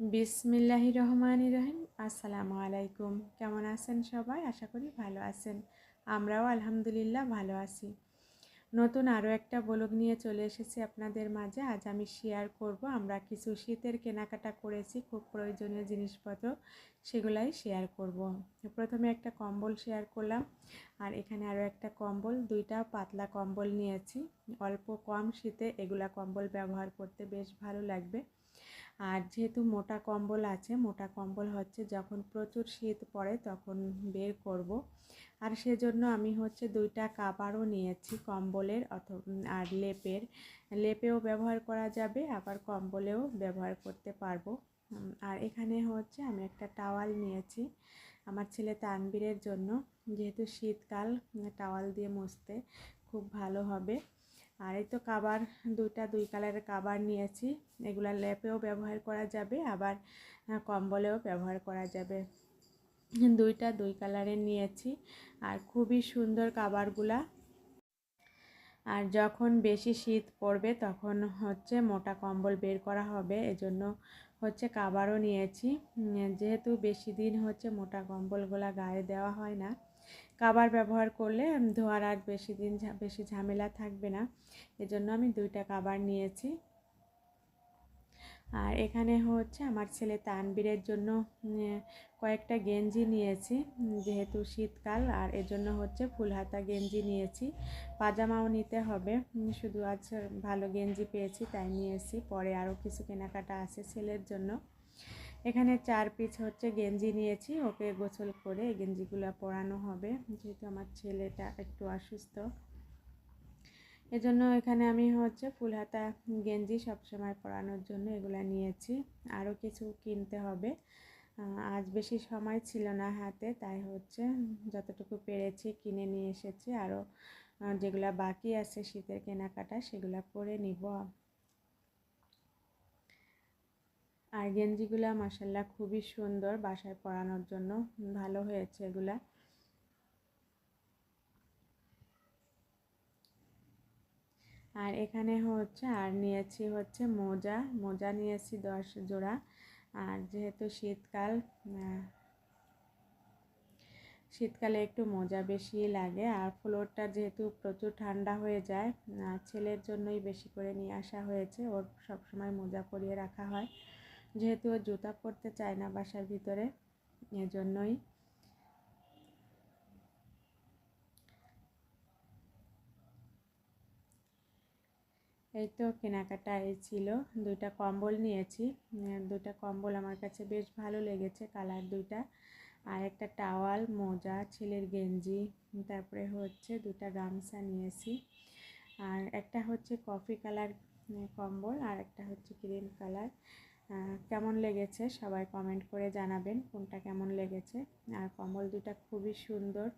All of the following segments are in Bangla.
বিসমিল্লাহি রহমান রহিম আসসালামু আলাইকুম কেমন আছেন সবাই? আশা করি ভালো আছেন। আমরাও আলহামদুলিল্লাহ ভালো আছি। নতুন আরও একটা ব্লগ নিয়ে চলে এসেছি আপনাদের মাঝে। আজ আমি শেয়ার করব, আমরা কিছু শীতের কেনাকাটা করেছি, খুব প্রয়োজনীয় জিনিসপত্র সেগুলাই শেয়ার করব। প্রথমে একটা কম্বল শেয়ার করলাম, আর এখানে আরও একটা কম্বল, দুইটা পাতলা কম্বল নিয়েছি। অল্প কম শীতে এগুলা কম্বল ব্যবহার করতে বেশ ভালো লাগবে। আর যেহেতু মোটা কম্বল আছে, মোটা কম্বল হচ্ছে যখন প্রচুর শীত পড়ে তখন বের করব। আর সেজন্য আমি হচ্ছে দুইটা কাবারও নিয়েছি কম্বলের অথ, আর লেপের। লেপেও ব্যবহার করা যাবে, আবার কম্বলেও ব্যবহার করতে পারব। আর এখানে হচ্ছে আমি একটা টাওয়াল নিয়েছি আমার ছেলে তানবীরের জন্য। যেহেতু শীতকাল টাওয়াল দিয়ে মুছতে খুব ভালো হবে। আর এই তো কাবার, দুইটা দুই কালারের কাবার নিয়েছি। এগুলা ল্যাপেও ব্যবহার করা যাবে, আবার কম্বলেও ব্যবহার করা যাবে। দুইটা দুই কালারের নিয়েছি, আর খুবই সুন্দর কাবারগুলা। আর যখন বেশি শীত পড়বে, তখন হচ্ছে মোটা কম্বল বের করা হবে। এজন্য হচ্ছে কাবারও নিয়েছি। যেহেতু বেশি দিন হচ্ছে মোটা কম্বলগুলা গায়ে দেওয়া হয় না কাবার ব্যবহার করলে ধোয়ার আর বেশি দিন বেশি ঝামেলা থাকবে না। এজন্য আমি দুইটা কাবার নিয়েছি। আর এখানে হচ্ছে আমার ছেলে তানবীরের জন্য কয়েকটা গেঞ্জি নিয়েছি যেহেতু শীতকাল, আর এজন্য হচ্ছে ফুল হাতা গেঞ্জি নিয়েছি। পাজামাও নিতে হবে শুধু আজ ভালো গেঞ্জি পেয়েছি, তাই নিয়েছি। পরে আরও কিছু কেনাকাটা আছে ছেলের জন্য। এখানে চার পিস হচ্ছে গেঞ্জি নিয়েছি, ওকে গোসল করে এই গেঞ্জিগুলো পরানো হবে। যেহেতু আমার ছেলেটা একটু অসুস্থ। এজন্য এখানে আমি হচ্ছে ফুল হাতা গেঞ্জি সবসময় পরানোর জন্য এগুলো নিয়েছি। আরও কিছু কিনতে হবে। আজ বেশি সময় ছিল না হাতে, তাই হচ্ছে যতটুকু পেরেছি কিনে নিয়ে এসেছি। আরও যেগুলো বাকি আছে শীতের কেনাকাটা, সেগুলো করে নিব। আর গেঞ্জিগুলা মাসাল্লাহ খুবই সুন্দর বাসায় পরানোর জন্য। ভালো হয়েছে এগুলা। আর এখানে হচ্ছে, আর নিয়েছি হচ্ছে মোজা। মোজা নিয়েছি দশ জোড়া। আর যেহেতু শীতকাল শীতকালে একটু মোজা বেশি লাগে। আর ফ্লোরটা যেহেতু প্রচুর ঠান্ডা হয়ে যায় ছেলের জন্যই বেশি করে নিয়ে আসা হয়েছে। ওর সবসময় মোজা পরিয়ে রাখা হয়। যেহেতু ও জুতা পরতে চায় না বাসার ভিতরে, এজন্যই। এই তো কেনাকাটা এই ছিল। দুইটা কম্বল নিয়েছি। দুইটা কম্বল আমার কাছে বেশ ভালো লেগেছে, কালার দুইটা। আর একটা টাওয়াল, মোজা, ছেলের গেঞ্জি, তারপরে হচ্ছে দুটা গামছা নিয়েছি। আর একটা হচ্ছে কফি কালার কম্বল, আর একটা হচ্ছে ক্রিম কালার। কেমন লেগেছে সবাই কমেন্ট করে জানাবেন কোনটা কেমন লেগেছে। আর কম্বল দুটা খুবই সুন্দর।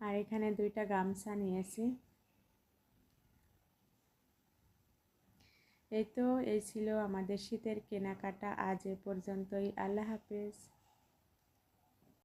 আর এখানে দুইটা গামছা নিয়েছি। এই তো, এই ছিল আমাদের শীতের কেনাকাটা। আজ এ পর্যন্তই। আল্লাহ হাফেজ।